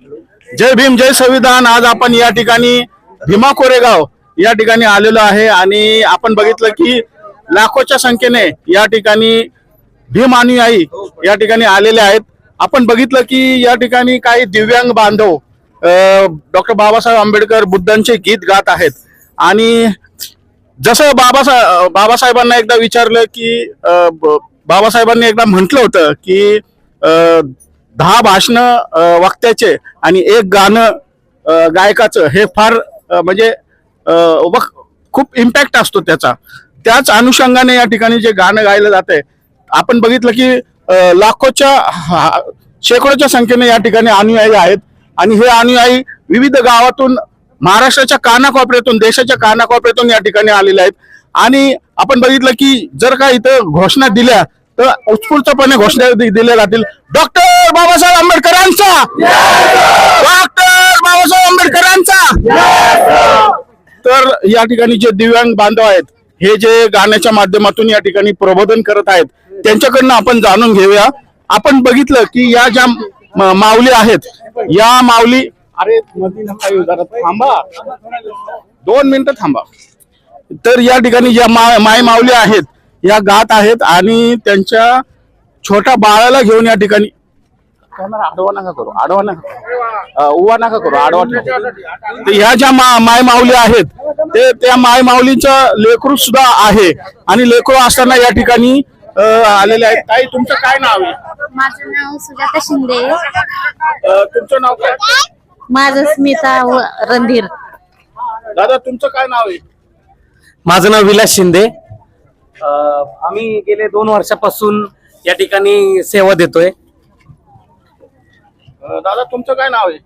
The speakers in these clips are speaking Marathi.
जय भीम जय संविधान. आज आपण या ठिकाणी भीमा कोरेगाव या ठिकाणी आलेलो आहे आणि आपण बघितलं की लाखोच्या संख्येने या ठिकाणी भीम अनुयायी या ठिकाणी आलेले आहेत. आपण बघितलं की या ठिकाणी काही दिव्यांग बांधव डॉक्टर बाबासाहेब आंबेडकर बुद्धांचे गीत गात आहेत. आणि जसं बाबासाहेब बाबासाहेबांना एकदा विचारलं की बाबासाहेबांनी एकदा म्हटलं होतं की दहा भाषणं वक्त्याचे आणि एक गाणं गायकाचं हे फार म्हणजे खूप इम्पॅक्ट असतो त्याचा. त्याच अनुषंगाने या ठिकाणी जे गाणं गायलं जातंय आपण बघितलं की लाखोच्या हा- शेकडोच्या संख्येने या ठिकाणी अनुयायी आहेत. आणि हे अनुयायी विविध गावातून महाराष्ट्राच्या कानाकोपऱ्यातून देशाच्या कानाकोपऱ्यातून या ठिकाणी आलेले आहेत. आणि आपण बघितलं की जर का इथं घोषणा दिल्या तर उत्स्फूर्तपणे घोषणा दिल्या जातील. डॉक्टर बाबासाहेब आंबेडकरांचा! डॉक्टर बाबासाहेब आंबेडकरांचा! तर या ठिकाणी जे दिव्यांग बांधव आहेत हे जे गाण्याच्या माध्यमातून या ठिकाणी प्रबोधन करत आहेत त्यांच्याकडनं आपण जाणून घेऊया. आपण बघितलं की या ज्या माऊली आहेत या माऊली अरे थांबा. दोन मिनिटं थांबा. तर या ठिकाणी ज्या मा माय माऊली आहेत या गात आहेत आणि त्यांच्या छोट्या बाळाला घेऊन या ठिकाणी. कॅमेरा आडवा नका करू आडवा नका उभा नका करू आडवा. तर ह्या ज्या मा- माय माऊली आहेत ते त्या माय माऊलीचं लेकरू सुद्धा आहे. आणि लेकरू असताना या ठिकाणी आलेले आहेत. ताई तुमचं काय नाव आहे? माझं नाव सुजाता शिंदे. अ, तुमचं नाव काय? माझं स्मिता व रणधीर. दादा तुमचं काय नाव आहे? माझं नाव विलास शिंदे. आम्ही गेले दोन वर्षापासून या ठिकाणी सेवा देतोय. दादा तुमचं काय नाव आहे?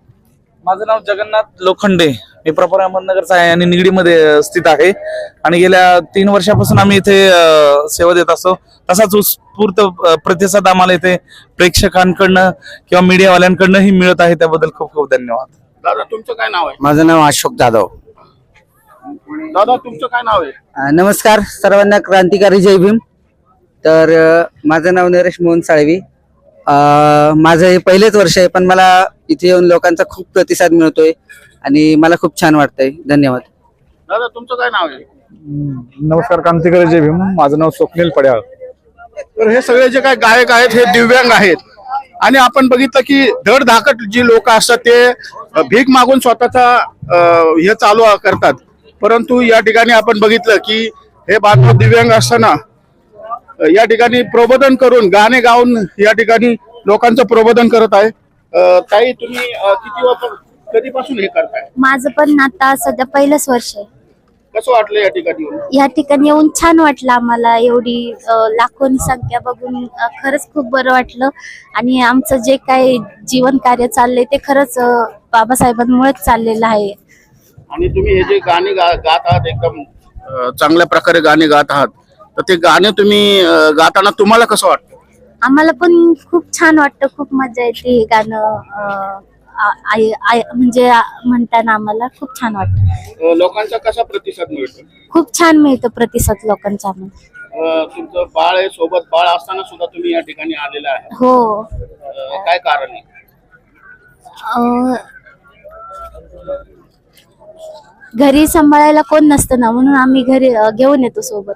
माझं नाव जगन्नाथ लोखंडे. मी प्रॉपर अहमदनगरचा आहे आणि निगडीमध्ये स्थित आहे. आणि गेल्या तीन वर्षापासून आम्ही इथे सेवा देत असतो. तसाच उत्स्फूर्त प्रतिसाद आम्हाला इथे प्रेक्षकांकडनं किंवा मीडियावाल्यांकडनंही मिळत आहे. त्याबद्दल खूप खूप धन्यवाद. दादा तुमचं काय नाव आहे? माझं नाव अशोक जाधव. दादा तुमचं काय नाव आहे? अ, नमस्कार सर्वांना क्रांतिकारी जय भीम. तर अ, माझं नाव नरेश मोहन साळवी. अ, माझं हे पहिलेच वर्ष आहे पण मला इथे येऊन लोकांचा खूप प्रतिसाद मिळतोय आणि मला खूप छान वाटतंय. धन्यवाद. दादा तुमचं काय नाव आहे? नमस्कार क्रांतिकारी जय भीम. माझं नाव स्वप्नील पड्याळ. तर हे सगळे जे काही गायक आहेत हे दिव्यांग आहेत. आणि आपण बघितलं की धडधाकट जी लोक असतात ते अ, भीक मागून स्वतःचा अ, हे चालू करतात. परंतु या ठिकाणी आपण बघितलं की हे बांधव दिव्यांग असताना या ठिकाणी प्रबोधन करून गाणे गाऊन या ठिकाणी लोकांचं प्रबोधन करत आहे. ताई तुम्ही किती वर्ष कधीपासून हे करताय? माझं पण आता सध्या पहिलंच वर्ष आहे. कसं वाटलं या ठिकाणी? या ठिकाणी येऊन छान वाटलं आम्हाला एवढी अ, लाखोनी संख्या बघून खरंच खूप बरं वाटलं. आणि आमचं जे काही जीवन कार्य चाललंय ते खरंच बाबासाहेबांमुळेच चाललेलं आहे. आणि तुम्ही हे जे गाणे गा- गात आहात एकदम अ, चांगल्या प्रकारे गाणे गात आहात तर ते गाणे तुम्ही अ, गाताना तुम्हाला कसं वाटतं? आम्हाला पण खूप छान वाटतं खूप मजा येते हे गाणं अ, आ- आई- आई- म्हणजे आ- म्हणताना आम्हाला खूप छान वाटतं. अ, लोकांचा कसा प्रतिसाद मिळतो? खूप छान मिळतो प्रतिसाद लोकांचा आम्हाला. अ, तुमचं बाळ आहे सोबत बाळ असताना सुद्धा तुम्ही या ठिकाणी आलेला आहे हो. अ, काय कारण आहे? अं, घरी सांभाळायला कोण नसतं ना म्हणून आम्ही घरी अं, घेऊन येतो सोबत.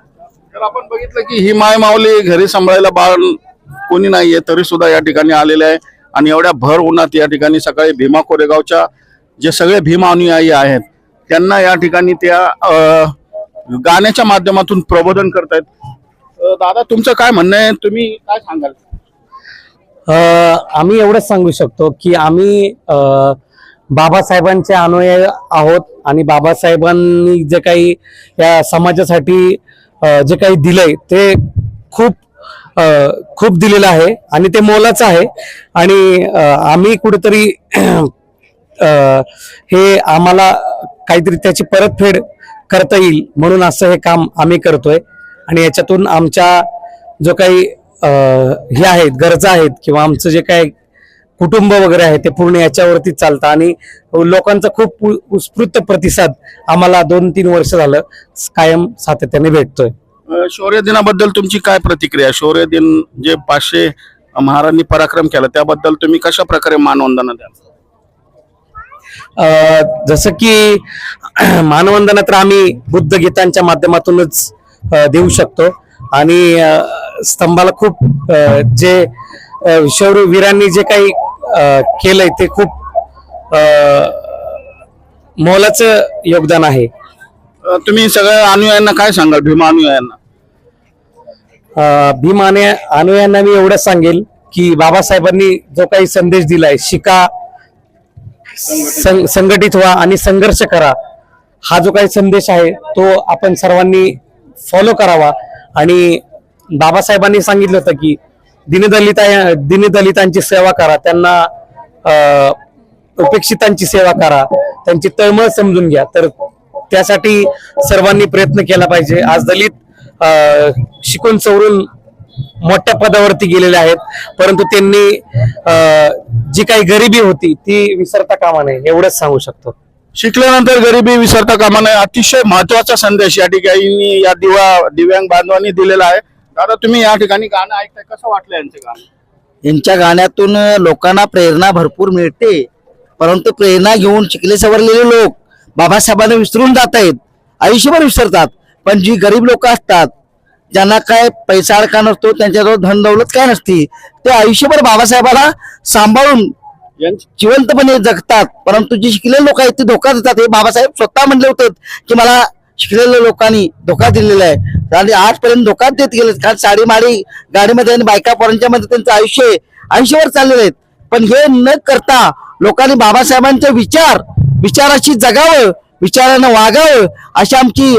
तर आपण बघितलं की ही माय माऊली घरी सांभाळायला बाळ कोणी नाहीये तरी सुद्धा या ठिकाणी आलेले आहे. आणि एवढ्या भर उन्हात या ठिकाणी सकाळी भीमा कोरेगावच्या जे सगळे भीमा अनुयायी आहेत त्यांना या ठिकाणी त्या अ, गाण्याच्या माध्यमातून प्रबोधन करतायत. अ, दादा तुमचं काय म्हणणं आहे? तुम्ही काय सांगाल? अं, आम्ही एवढंच सांगू शकतो की आम्ही अं, बाबासाहेबांचे अनुयायी आहोत. आणि बाबासाहेबांनी जे काही या समाजासाठी जे काही दिलंय ते खूप खूप दिलेलं आहे आणि ते मोलाचं आहे. आणि आम्ही कुठेतरी हे आम्हाला काहीतरी त्याची परतफेड करता येईल म्हणून असं हे काम आम्ही करतोय. आणि याच्यातून आमच्या जो काही हे आहेत गरजा आहेत किंवा आमचं जे काही कुटुंब वगैरे आहे ते पूर्ण याच्यावरती चालतं. आणि लोकांचा खूप उत्स्फूर्त प्रतिसाद आम्हाला दोन तीन वर्ष झालं कायम सातत्याने भेटतोय. शौर्य दिनाबद्दल तुमची काय प्रतिक्रिया? शौर्य दिन जे पाचशे महाराजांनी पराक्रम केला त्याबद्दल तुम्ही कशा प्रकारे मानवंदना द्याल? जसं की मानवंदना तर आम्ही बुद्ध गीतांच्या माध्यमातूनच देऊ शकतो. आणि स्तंभाला खूप जे अं, शौरवीरांनी जे काही केलंय ते खूप मोलाचं योगदान आहे. तुम्ही सगळ्या अनुयायांना काय सांगाल? भीमा अनुयायांना? भीम आणि अनुयांना मी एवढंच सांगेल की बाबासाहेबांनी जो काही संदेश दिलाय शिका संघटित व्हा आणि संघर्ष करा हा जो काही संदेश आहे तो आपण सर्वांनी फॉलो करावा. आणि बाबासाहेबांनी सांगितलं होतं की दिनदलिता दिनदलितांची सेवा करा त्यांना उपेक्षितांची सेवा करा त्यांची तळमळ समजून घ्या. तर त्यासाठी सर्वांनी प्रयत्न केला पाहिजे. आज दलित शिकून सवरून मोठ्या पदावरती गेलेले आहेत परंतु त्यांनी जी काही गरिबी होती ती विसरता कामा नये एवढंच सांगू शकतो. शिकल्यानंतर गरिबी विसरता कामा नये अतिशय महत्त्वाचा संदेश या ठिकाणी या दिवा दिव्यांग बांधवांनी दिलेला आहे. दादा तुम्ही या ठिकाणी गाणं ऐकताय कसं वाटलं यांचं गाणं? यांच्या गाण्यातून लोकांना प्रेरणा भरपूर मिळते परंतु प्रेरणा घेऊन शिकले सवरलेले लोक बाबासाहेबांना विसरून जात आहेत आयुष्यभर विसरतात. पण जी गरीब लोक असतात ज्यांना काय पैसा अडका नसतो त्यांच्याजवळ धन दौलत काय नसती ते आयुष्यभर बाबासाहेबाला सांभाळून यांची जिवंतपणे जगतात. परंतु जी शिकलेले लोक आहेत ते धोका देतात. हे बाबासाहेब स्वतः म्हणले होते की मला शिकलेल्या लोकांनी धोका दिलेला आहे. आणि आजपर्यंत धोका देत गेले कारण साडी माडी गाडीमध्ये आणि बायका पोरांच्या मध्ये त्यांचं आयुष्य आहे. आयुष्यभर चाललेले आहेत. पण हे न करता लोकांनी बाबासाहेबांचे विचार विचाराशी जगावं विचारानं वागावं अशी आमची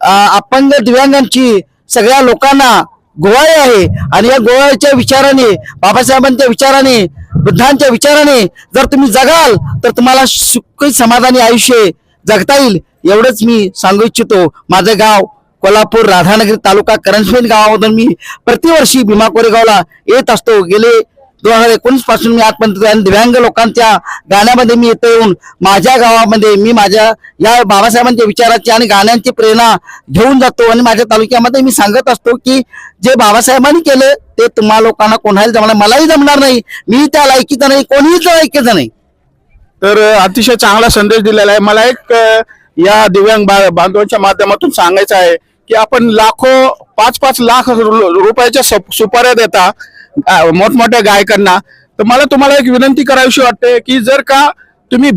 अपंग दिव्यांगांची सगळ्या लोकांना गोवाळी आहे. आणि या गोवाळीच्या विचाराने बाबासाहेबांच्या विचाराने बुद्धांच्या विचाराने जर तुम्ही जगाल तर तुम्हाला सुखी समाधानी आयुष्य जगता येईल. एवढंच मी सांगू इच्छितो. माझं गाव कोल्हापूर राधानगरी तालुका करंजपेन गावामधून मी प्रतिवर्षी भीमा कोरेगावला येत असतो. गेले दोन हजार एकोणीसपासून मी आजपर्यंत आणि दिव्यांग लोकांच्या गाण्यामध्ये मी येतो येऊन माझ्या गावामध्ये मी माझ्या या बाबासाहेबांच्या विचाराची आणि गाण्यांची प्रेरणा घेऊन जातो आणि माझ्या तालुक्यामध्ये मी सांगत असतो की जे बाबासाहेबांनी केलं ते तुम्हा लोकांना कोणाला जमणार मलाही जमणार नाही. मी त्या लायकीचं नाही कोणीही लायकीचं नाही. तर अतिशय चांगला संदेश दिलेला आहे. मला एक या दिव्यांग बा- बांधवांच्या माध्यमातून सांगायचं आहे की आपण लाखो पाच पाच लाख रु- रुपयाच्या सप- सुपाऱ्या देता मोठमोठ्या गायकांना. तर मला तुम्हाला एक विनंती करावीशी वाटते की जर का तुम्ही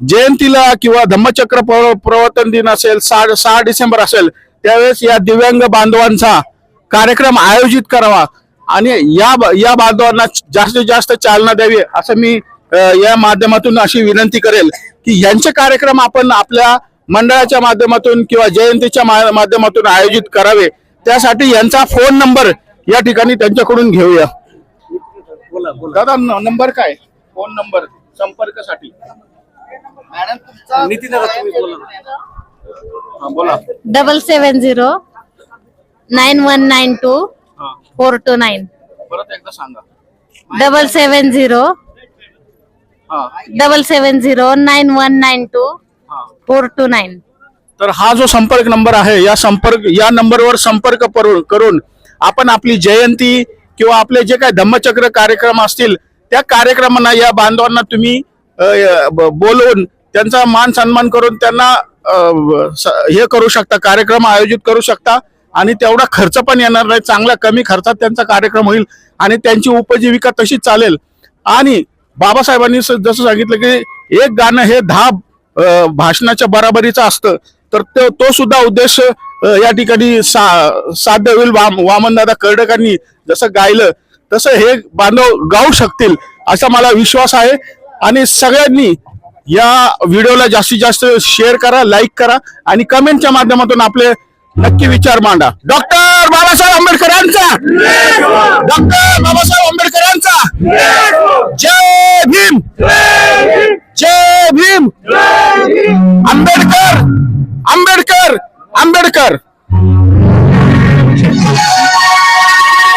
जयंतीला किंवा धम्मचक्र प्रवर्तन दिन असेल सहा सहा डिसेंबर असेल त्यावेळेस या दिव्यांग बांधवांचा कार्यक्रम आयोजित करावा. आणि या या बांधवांना जास्तीत जास्त चालना द्यावी असं मी या माध्यमातून अशी विनंती करेल की यांचे कार्यक्रम आपण आपल्या मंडळाच्या माध्यमातून किंवा जयंतीच्या माध्यमातून आयोजित करावे. त्यासाठी यांचा फोन नंबर या ठिकाणी त्यांच्याकडून घेऊया. दादा नंबर काय? फोन नंबर संपर्कासाठी. बोला. Double seven zero nine one nine two हा. Four two nine. परत एकदा सांगा. Double seven zero double seven zero nine one nine two four two nine. तर हा जो संपर्क नंबर आहे या संपर्क या नंबरवर संपर्क करून आपण आपली जयंती किंवा आपले जे काही धम्मचक्र कार्यक्रम असतील त्या कार्यक्रमांना या बांधवांना तुम्ही बोलवून त्यांचा मान सन्मान करून त्यांना हे करू शकता कार्यक्रम आयोजित करू शकता आणि तेवढा खर्च पण येणार नाही. चांगला कमी खर्चात त्यांचा कार्यक्रम होईल आणि त्यांची उपजीविका तशीच चालेल. आणि बाबासाहेबांनी जसं सांगितलं की एक गाणं हे दहा भाषणाच्या बराबरीचं असतं तर तो तो सुद्धा उद्देश या ठिकाणी सा साध्य होईल. वाम वामनदादा कर्डकांनी जसं गायलं तसं हे बांधव गाऊ शकतील असा मला विश्वास आहे. आणि सगळ्यांनी या व्हिडिओला जास्तीत जास्त शेअर करा लाईक करा आणि कमेंटच्या माध्यमातून आपले नक्की विचार मांडा. डॉक्टर बाबासाहेब आंबेडकरांचा डॉक्टर बाबासाहेब आंबेडकरांचा जय भीम. जय भीम. आंबेडकर. आंबेडकर. आंबेडकर.